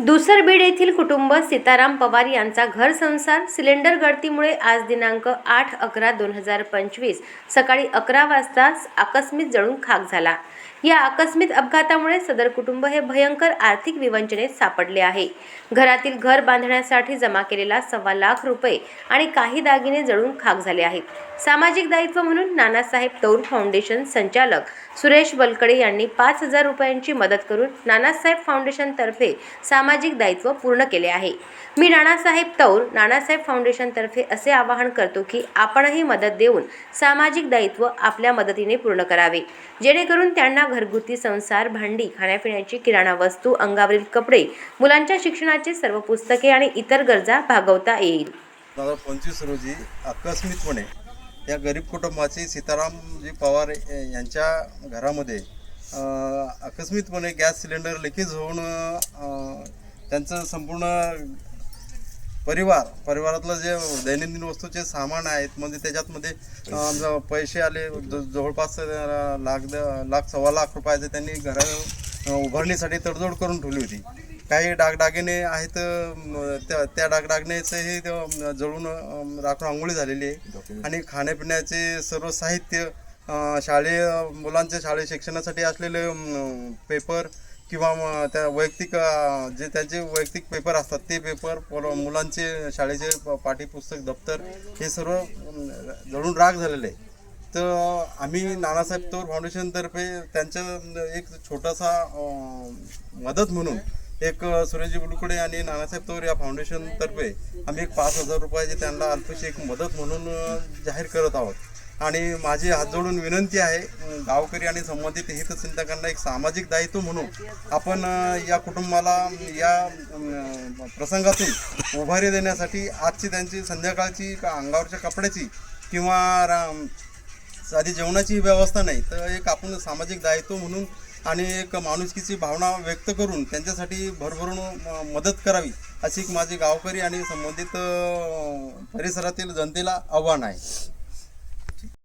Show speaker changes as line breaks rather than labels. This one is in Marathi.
दुसरबीड येथील कुटुंब सीताराम पवार यांचा घर संसार सिलेंडर गळतीमुळे आज दिनांक आठ अकरा दोन हजार पंचवीस सकाळी अकरा वाजता आकस्मिक जळून खाक झाला. या आकस्मिक अपघातामुळे सदर कुटुंब हे भयंकर आर्थिक विवंचनेत सापडले आहे. घरातील घर बांधण्यासाठी जमा केलेला सव्वा लाख रुपये आणि काही दागिने जळून खाक झाले आहेत. सामाजिक दायित्व म्हणून नानासाहेब तौर फाउंडेशन संचालक सुरेश बलकडे यांनी पाच हजार रुपयांची मदत करून नानासाहेब फाउंडेशनतर्फे सामाजिक दायित्व पूर्ण केले आहे. मी नानासाहेब तौर नानासाहेब फाउंडेशनतर्फे असे आवाहन करतो की आपणही मदत देऊन सामाजिक दायित्व आपल्या मदतीने पूर्ण करावे. जेणेकरून त्यांना घरगुती संसार भांडी खाण्यापिण्याची किराणा वस्तू अंगावरील कपडे मुलांच्या शिक्षणाचे सर्व पुस्तके आणि इतर गरजा भागवता येईल.
दोन हजार पंचवीस रोजी आकस्मिकपणे या गरीब कुटुंबाचे सीतारामजी पवार यांच्या घरामध्ये आकस्मितपणे आकस्मिकपणे गॅस सिलेंडर लिकेज होऊन त्यांचं संपूर्ण परिवार परिवारातलं जे दैनंदिन वस्तूचे सामान आहेत म्हणजे त्याच्यातमध्ये पैसे आले ज- जवळपास लाख द- लाख सव्वा लाख रुपयाचे त्यांनी घर उभारणीसाठी तडजोड करून ठेवली होती. काही डागडागिने आहेत त्या त्या डागडागिनेचंही जळून राखून आंघोळी झालेली आहे. आणि खाण्यापिण्याचे सर्व साहित्य शालेय मुलांच्या शालेय शिक्षणासाठी असलेले पेपर किंवा त्या वैयक्तिक जे त्यांचे वैयक्तिक पेपर असतात ते पेपर मुलांचे शाळेचे प- पाठ्यपुस्तक दप्तर हे सर्व जळून राग झालेले आहे. तर आम्ही नानासाहेब तोर फाउंडेशनतर्फे त्यांचं एक छोटासा मदत म्हणून एक सुरेशजी बुडकुडे आणि नानासाहेब तोर या फाउंडेशनतर्फे आम्ही एक पाच हजार रुपयाची त्यांना अल्पशी एक मदत म्हणून जाहीर करत आहोत. आणि माझी हात जोडून विनंती आहे गावकरी आणि संबंधित हितचिंतकांना एक सामाजिक दायित्व म्हणून आपण या कुटुंबाला या प्रसंगातून उभारी देण्यासाठी आजची त्यांची संध्याकाळची का अंगावरच्या कपड्याची किंवा साधी जेवणाची व्यवस्था नाही तर एक आपण सामाजिक दायित्व म्हणून आणि एक माणुसकीची भावना व्यक्त करून त्यांच्यासाठी भरभरून मदत करावी अशी एक माझी गावकरी आणि संबंधित परिसरातील जनतेला आव्हान आहे.